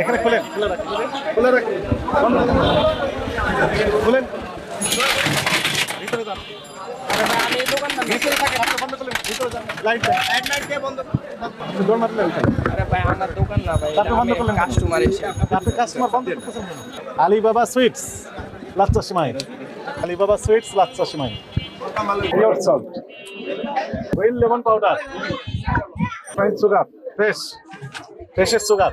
এখানে খুলেন। খুলে রাখেন খুলেন। ভিতরে বন্ধ ভিতরে লাইট ভাই দোকান না ভাই বন্ধ customer Alibaba sweets, laccha semai. Alibaba sweets, laccha pure salt lemon powder sugar fresh ফ্রেশের sugar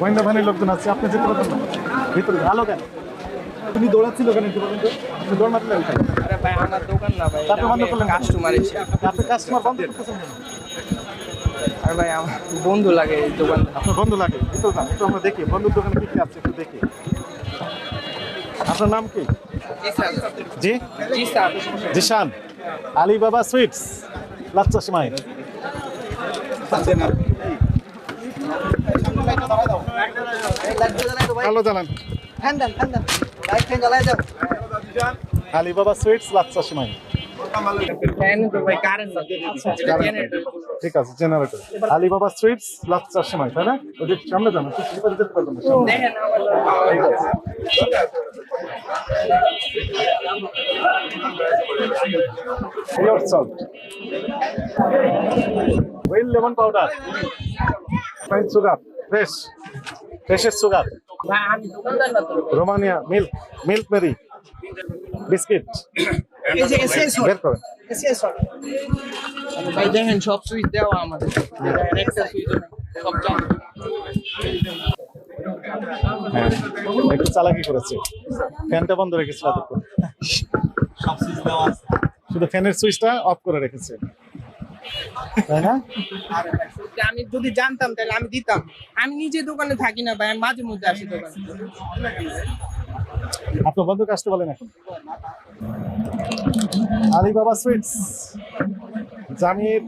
গোয়েন্দা বাহিনীর লোকজন আছে আপনি যেতে পারবেন না ভিতরে। আলো কেন? তুমি দৌড়াচ্ছিল কেন একটু বলুন তো তুমি দৌড় ওইখানে আরে ভাই আমার দোকান না ভাই আপনি বন্ধ করলেন? কাস্টমার এসে। আপনি কাস্টমার বন্ধ করতেছেন? আরে ভাই আমার বন্ধু লাগে এই দোকান। আপনার বন্ধু লাগে ভিতরে যান একটু আমরা দেখি বন্ধুর দোকানে কি কি আছে একটু দেখি। আপনার নাম কি? জি জি? স্যার জিশান। আলিবাবা সুইটস লাচ্চা সিমাই। আলো জ্বালান ফ্যান আলিবাবা সুইটস সিমাই। এটা জেনারেটর ঠিক আছে জেনারেটর আলিবাবা সুইটস লাচ্চা সিমাই তাই না? ওদের সামনে যান একটু স্লিপারে যেতে পারবেন না সামনে। দেখেন আমার ঠিক আছে pure salt lemon powder fine sugar fresh ফ্রেশের sugar Romania milk milk Marie biscuit এই বের করেন ভাই দেখেন সব সুইচ দেওয়া আমাদের। একটা সুইচ সব হ্যাঁ একটু চালাকি করেছে। ফ্যানটা বন্ধ রেখেছিল শুধু ফ্যানের সুইচটা অফ করে রেখেছে। তাই না? আমি যদি জানতাম তাহলে আমি দিতাম। আমি নিজে দোকানে থাকি না ভাই আমি মাঝে মধ্যে আসি দোকানে। আপনার বন্ধুকে আসতে বলেন এখন। আলিবাবা সুইটস জামির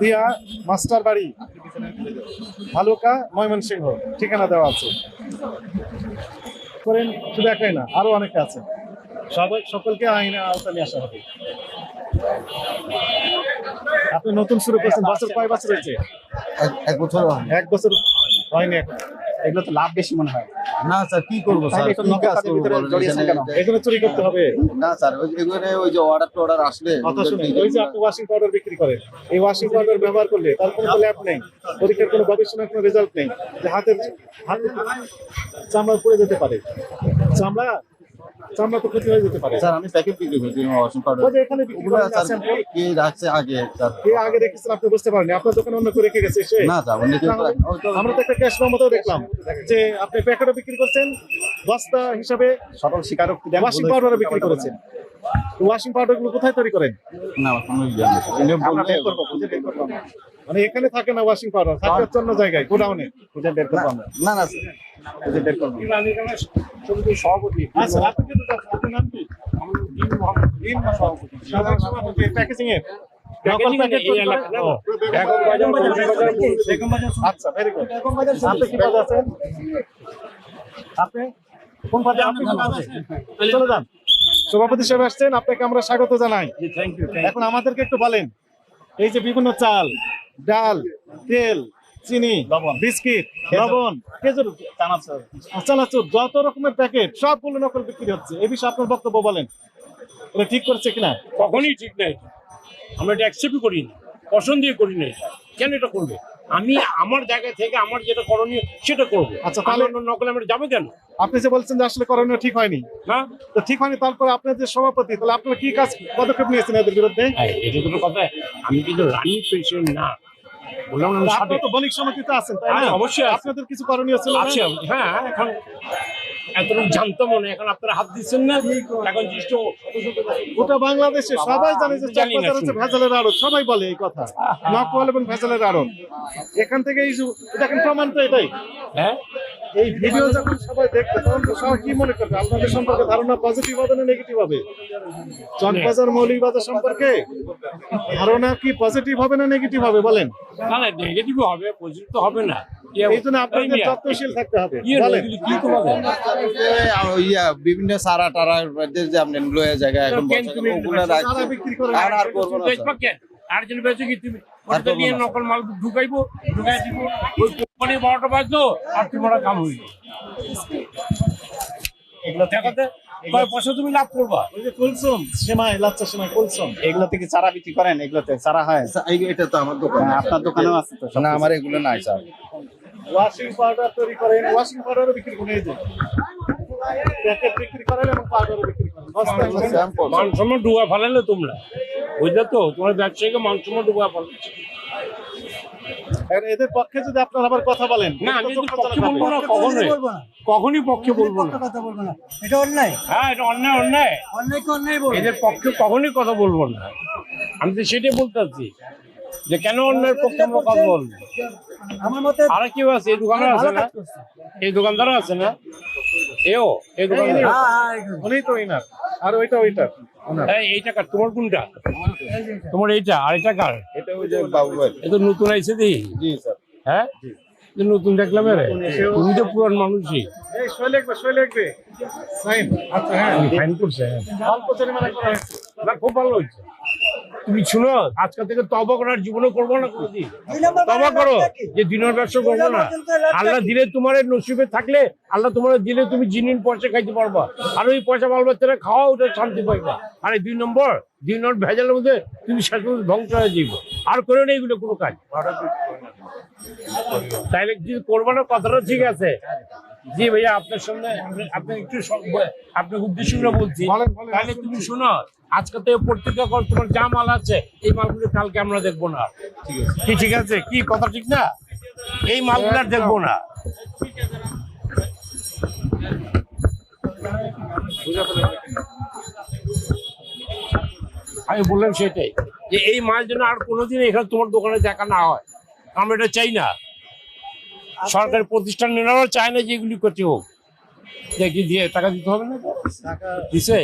দিয়া মাস্টার বাড়ি ভালুকা ময়মনসিংহ ঠিকানা দেওয়া আছে। করেন শুধু একাই না আরও অনেকে আছে। সবাই সকলকে আইনে আওতা নিয়ে আসা হবে। আপনি নতুন শুরু করছেন বছর কয় বছর হয়েছে? এক- বছর এক বছর হয়নি এখন। এগুলো তো লাভ বেশি মনে হয়। না স্যার কি করব স্যার? এগুলো চুরি করতে হবে। না স্যার ওই- এগুলো ওই যে অর্ডার টর্ডার আসলে কথা শুনে। ওই যে আপনি ওয়াশিং পাউডার বিক্রি করেন এই ওয়াশিং পাউডার ব্যবহার করলে তার কোনো ল্যাব নেই। পরীক্ষার কোনো গবেষণার কোনো রেজাল্ট নেই। যে হাতের হাতে চামড়া পড়ে যেতে পারে। চামড়া চামড়া তো ক্ষতি হয়ে যেতে পারে। স্যার আমি প্যাকেট বিক্রি করছি ওয়াশিং পাউডার ওই যে এখানে বিক্রি কে রাখছে আগে স্যার? কে আগে রেখেছেন আপনি বুঝতে পারেন আপনার দোকানে অন্য কেউ রেখে গেছে সে না স্যার অন্য কেউ আমরা তো একটা ক্যাশ মতো দেখলাম যে আপনি প্যাকেটও বিক্রি করছেন বস্তা হিসাবে সকল স্বীকারোক্তি দেন ওয়াশিং পাউডারও বিক্রি করেছেন। ওয়াশিং পাউডারগুলো কোথায় তৈরি করেন? না ইয়ে। মানে এখানে থাকে না ওয়াশিং পাউডার থাকে হচ্ছে অন্য জায়গায় গোডাউনে। খুঁজে বের করব না না স্যার। করব সভাপতি। আচ্ছা আপনি সভাপতি আচ্ছা কোন পদে আপনি চলে যান। হিসেবে আসছেন আপনাকে আমরা স্বাগত জানাই। এখন আমাদেরকে একটু বলেন এই যে বিভিন্ন চাল ডাল তেল চিনি বিস্কিট লবণ খেজুর চানাচুর। যত রকমের প্যাকেট সবগুলো নকল বিক্রি হচ্ছে। এই বিষয়ে আপনার বক্তব্য বলেন। এটা ঠিক করছে কিনা? কখনই ঠিক নাই আমরা এটা অ্যাকসেপ্ট করি না। পছন্দই করি না এটা। কেন এটা করবে? আমি আমার জায়গা থেকে আমার যেটা করণীয় সেটা করব। আচ্ছা, তাহলে- তাহলে নকল আমরা যাব কেন? আপনি যে বলছেন যে আসলে করণীয় ঠিক হয়নি। না তো ঠিক হয়নি তারপরে আপনার যে সভাপতি তাহলে আপনারা কি কাজ পদক্ষেপ নিয়েছেন এদের বিরুদ্ধে? এই, এটা কোনো কথা। আমি কিন্তু রানিং প্রেসিডেন্ট না। বললাম না আমি তো বণিক সমিতিতে আছেন তাই হ্যাঁ, না অবশ্যই আছে। আপনাদের কিছু করণীয় ছিল আছে হ্যাঁ এখন এতটুকু জানতো মনে এখন আপনারা হাত দিচ্ছেন না? এখন জিনিসটা গোটা বাংলাদেশে সবাই জানে যে চকবাজার হচ্ছে ভেজালের আড়ত সবাই বলে এই কথা। নকল এবং ভেজালের আড়ত। এখান থেকে এই দেখেন প্রমাণ তো এটাই। হ্যাঁ? এই ভিডিও যখন সবাই দেখবে তখন তো সবাই কি মনে করবে? আপনাদের সম্পর্কে ধারণা পজিটিভ হবে না নেগেটিভ হবে? চকবাজার মৌলিকবাজার সম্পর্কে ধারণা কি পজিটিভ হবে না নেগেটিভ হবে বলেন? না না নেগেটিভ হবে পজিটিভ তো হবে না। এই জন্য আপনাদের যত্নশীল থাকতে হবে ইয়ে তোমাদের ইয়া বিভিন্ন সারা টারা যে আপনি লয়ে জায়গা এখন আর করব না আর কি? তুমি ওটা নিয়ে নকল মাল ঢুকাইবো ঢুকাই দিব। ওই কোম্পানি বারোটা বাজলো আর তোমার কাম হইল এগুলো দেখাতে কয় পয়সা তুমি লাভ করবা? ওই যে কুলসুম সেমাই লাচ্চা সেমাই কুলসুম। এগুলো থেকে চারা বিক্রি করেন এগুলোতে চারা হয়। আচ্ছা, এই- এটা তো আমার দোকান। হ্যাঁ, আপনার দোকানেও আছে তো না আমার এগুলো নাই স্যার। ওয়াশিং পাউডার তৈরি করেন ওয়াশিং পাউডারও বিক্রি করে এই যে। প্যাকেট বিক্রি করেন এবং পাউডারও বিক্রি করেন। সম্মান ফেলালে তোমরা। বুঝলে তো? তোমার ব্যবসায়ীকে মান সম্মান ডুবা এদের পক্ষে যদি আপনারা আবার কথা বলেন না আমি তো পক্ষে বলব না কখনোই। কখনই পক্ষে বলব না। কথা বলব না এটা অন্যায়। হ্যাঁ এটা অন্যায় অন্যায়। অন্যায় অন্যায় বলব। এদের পক্ষে কখনোই কথা বলব না। আমি তো সেটাই যে কেন অন্যের পক্ষে আমরা কথা বলব? আমার মতে আর কেউ আছে? এই দোকানে আছে না? এই দোকানদারও আছে না? এও এই দোকানদার। হ্যাঁ, হ্যাঁ, একদম। উনি তো ইনার আর ওইটা ওনার এই তোমার কোনটা? তোমার এইটা আর এটা কার? এটা নতুন আইছে দি? হ্যাঁ? নতুন দেখলাম রে তুমি তো পুরান মানুষই। ফাইন করছে খুব ভালো হয়েছে। তুমি শুনো আজকে থেকে তবা করার জীবনে করব না কোনোদিন। তবা করো? যে দিনের ব্যবসা করব না। আল্লাহ দিলে তোমার নসিবে থাকলে আল্লাহ তোমার দিলে তুমি জিনিন পয়সা খাইতে পারবা। আর ওই পয়সা বাল বাচ্চারা খাওয়া ওটা শান্তি পাইবা। আর এই দুই নম্বর দুই নম্বর ভেজালের মধ্যে তুমি শেষ পর্যন্ত ধ্বংস হয়ে যাইব। আর করে না এগুলো কোনো কাজ। তাইলে যদি করব না? কথাটা ঠিক আছে। জি ভাইয়া আপনার সামনে আপনি- একটু উদ্দেশ্য বলছি। তাহলে তুমি শোনো আজকে থেকে প্রত্যেকটা কর তোমার যা মাল আছে এই মালগুলো কালকে আমরা দেখব না। কি ঠিক আছে? কি কথা ঠিক না? এই মালগুলো দেখব না। আমি বললাম সেটাই যে এই মাল যেন আর কোনোদিন এখানে তোমার দোকানে দেখা না হয়। আমরা এটা চাই না। সরকারি প্রতিষ্ঠান নেওয়ারও চায় না যে এগুলি করতে হোক। দিয়ে টাকা দিতে হবে না? দিছে।